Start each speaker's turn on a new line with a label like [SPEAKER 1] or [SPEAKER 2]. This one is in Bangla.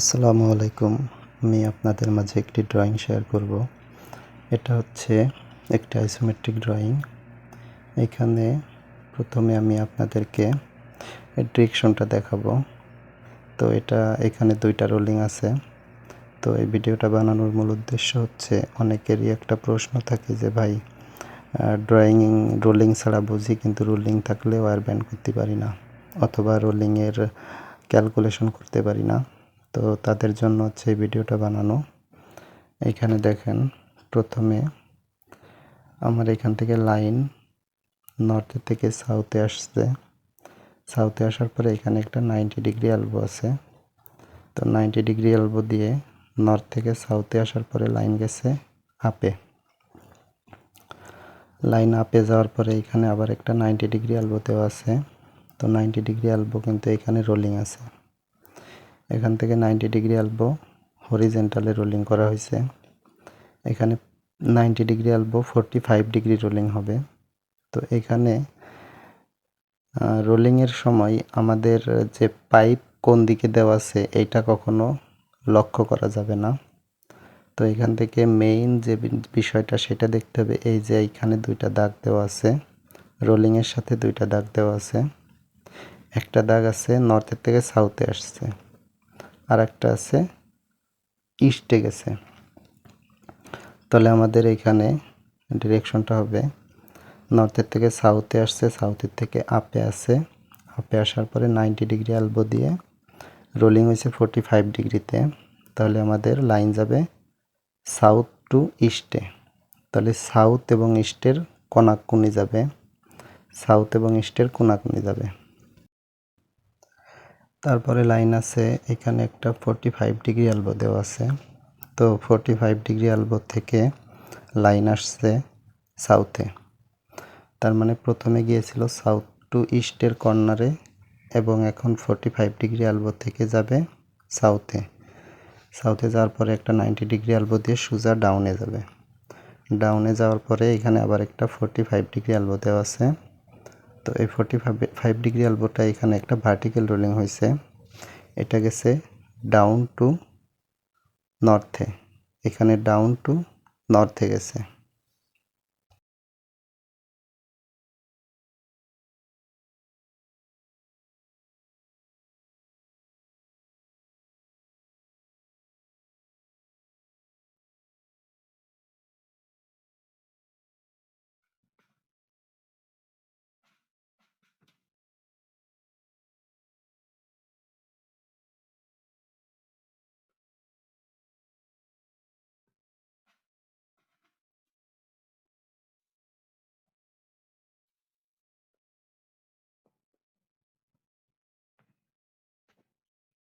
[SPEAKER 1] আসসালামু আলাইকুম। আমি আপনাদের মাঝে একটি ড্রয়িং শেয়ার করব। এটা হচ্ছে একটা আইসোমেট্রিক ড্রয়িং এখানে প্রথমে আমি আপনাদেরকে ডিরেকশনটা দেখাবো। তো এটা এখানে দুইটা রোলিং আছে। তো এই ভিডিওটা বানানোর মূল উদ্দেশ্য হচ্ছে অনেকেরই একটা প্রশ্ন থাকে যে, ভাই ড্রয়িং রোলিং ছাড়া বুঝি, কিন্তু রোলিং থাকলে ওয়ার ব্যান্ড করতে পারি না। অথবা রোলিংয়ের ক্যালকুলেশন করতে পারি না। তো তাদের জন্য হচ্ছে এই ভিডিওটা বানানো। এখানে দেখেন, প্রথমে আমার এখান থেকে লাইন নর্থের থেকে সাউথে আসছে। সাউথে আসার পরে এখানে একটা নাইনটি ডিগ্রি অ্যালবো আছে। তো নাইনটি ডিগ্রি অ্যালবো দিয়ে নর্থ থেকে সাউথে আসার পরে লাইন গেছে আপে। লাইন আপে যাওয়ার পরে এখানে আবার একটা নাইনটি ডিগ্রি অ্যালবোতেও আছে। তো নাইনটি ডিগ্রি অ্যালবো কিন্তু এখানে রোলিং আছে। এখান থেকে নাইনটি ডিগ্রি অ্যালবো হরিজেন্টালে রোলিং করা হয়েছে। এখানে ninety degree elbow forty five degree rolling হবে। তো এখানে রোলিংয়ের সময় আমাদের যে পাইপ কোন দিকে দেওয়া আছে এটা কখনো লক্ষ্য করা যাবে না। তো এখান থেকে মেইন যে বিষয়টা সেটা দেখতে হবে, এই যে এইখানে দুইটা দাগ দেওয়া আছে রোলিংয়ের সাথে দুইটা দাগ দেওয়া আছে। একটা দাগ আছে নর্থের থেকে সাউথে আসছে। আর একটা আছে, ইস্টে গেছে। তাহলে আমাদের এখানে ডিরেকশনটা হবে নর্থের থেকে সাউথে আসছে সাউথের থেকে আপে আসে আপে আসার পরে নাইনটি ডিগ্রি অ্যালবো দিয়ে রোলিং হয়েছে ফোরটি ফাইভ ডিগ্রিতে তাহলে আমাদের লাইন যাবে সাউথ টু ইস্টে তাহলে সাউথ এবং ইস্টের কোনাকুনি যাবে। সাউথ এবং ইস্টের কোনাকুনি যাবে। তারপরে লাইন আছে, এখানে একটা ফোরটি ফাইভ ডিগ্রি অ্যালবো দেওয়া আছে। তো ফোরটি ফাইভ ডিগ্রি অ্যালবো থেকে লাইন আসছে সাউথে তার মানে প্রথমে গিয়েছিল সাউথ টু ইস্টের কর্নারে এবং এখন ফোরটি ফাইভ ডিগ্রি অ্যালবো থেকে যাবে সাউথে সাউথে যাওয়ার পরে একটা নাইনটি ডিগ্রি অ্যালবো দিয়ে সোজা ডাউনে যাবে। ডাউনে যাওয়ার পরে এখানে আবার একটা ফোরটি ফাইভ ডিগ্রি অ্যালবো দেওয়া আছে। তো এই ফর্টি ফাইভ ফাইভ ডিগ্রি অ্যালবোটা এখানে একটা ভার্টিক্যাল রোলিং হয়েছে। এটা গেছে ডাউন টু নর্থে এখানে ডাউন টু নর্থে গেছে।